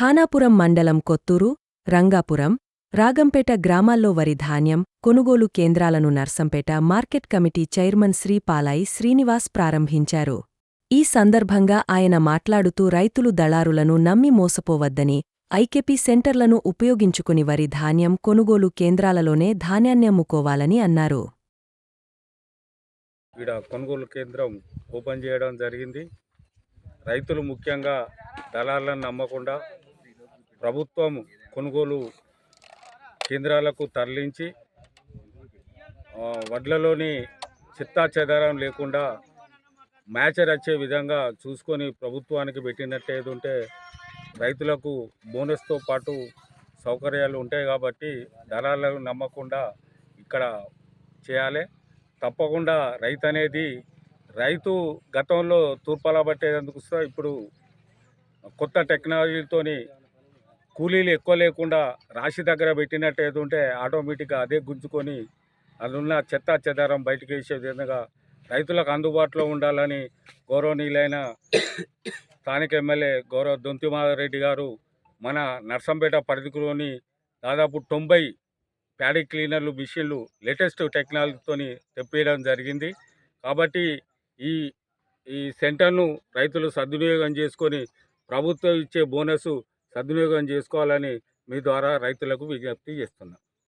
ఖానాపురం మండలం కొత్తూరు రంగాపురం రాగంపేట గ్రామాల్లో వరి ధాన్యం కొనుగోలు కేంద్రాలను Narsampet market committee chairman Shri Palai Srinivas ప్రారంభించారు. ఈ సందర్భంగా ఆయన మాట్లాడుతూ రైతులు దళారులను నమ్మి మోసపోవద్దని ఐకెపి సెంటర్లను ఉపయోగించుకుని వరి ధాన్యం కొనుగోలు కేంద్రాలలోనే ధాన్యాన్యమ్ముకోవాలని అన్నారు. ఇక్కడ కొనుగోలు కేంద్రం ఓపెన్ చేయడం జరిగింది. రైతులు ముఖ్యంగా దళాలను నమ్మకుండా ప్రభుత్వం కొనుగోలు కేంద్రాలకు తరలించి వడ్లలోని చిత్తా చెదారం లేకుండా మ్యాచర్ వచ్చే విధంగా చూసుకొని ప్రభుత్వానికి పెట్టినట్టు ఏది ఉంటే రైతులకు బోనస్తో పాటు సౌకర్యాలు ఉంటాయి కాబట్టి దళాలను నమ్మకుండా ఇక్కడ చేయాలి. తప్పకుండా రైతు అనేది రైతు గతంలో తూర్పాల పట్టేందుకు ఇప్పుడు కొత్త టెక్నాలజీతోని కూలీలు ఎక్కువ లేకుండా రాశి దగ్గర పెట్టినట్టు ఏది ఉంటే ఆటోమేటిక్గా అదే గుంజుకొని అందున్న చెత్త చెదారం బయటకు వేసే విధంగా రైతులకు అందుబాటులో ఉండాలని గౌరవనీయులైన స్థానిక ఎమ్మెల్యే గౌరవ దొంతిమారెడ్డి గారు మన నర్సంపేట పరిధిలోని దాదాపు తొంభై ప్యాడీ క్లీనర్లు మిషన్లు లేటెస్ట్ టెక్నాలజీతోని తెప్పియడం జరిగింది. కాబట్టి ఈ ఈ సెంటర్ను రైతులు సద్వినియోగం చేసుకొని ప్రభుత్వం ఇచ్చే బోనస్ సద్వినియోగం చేసుకోవాలని మీ ద్వారా రైతులకు విజ్ఞప్తి చేస్తున్నాం.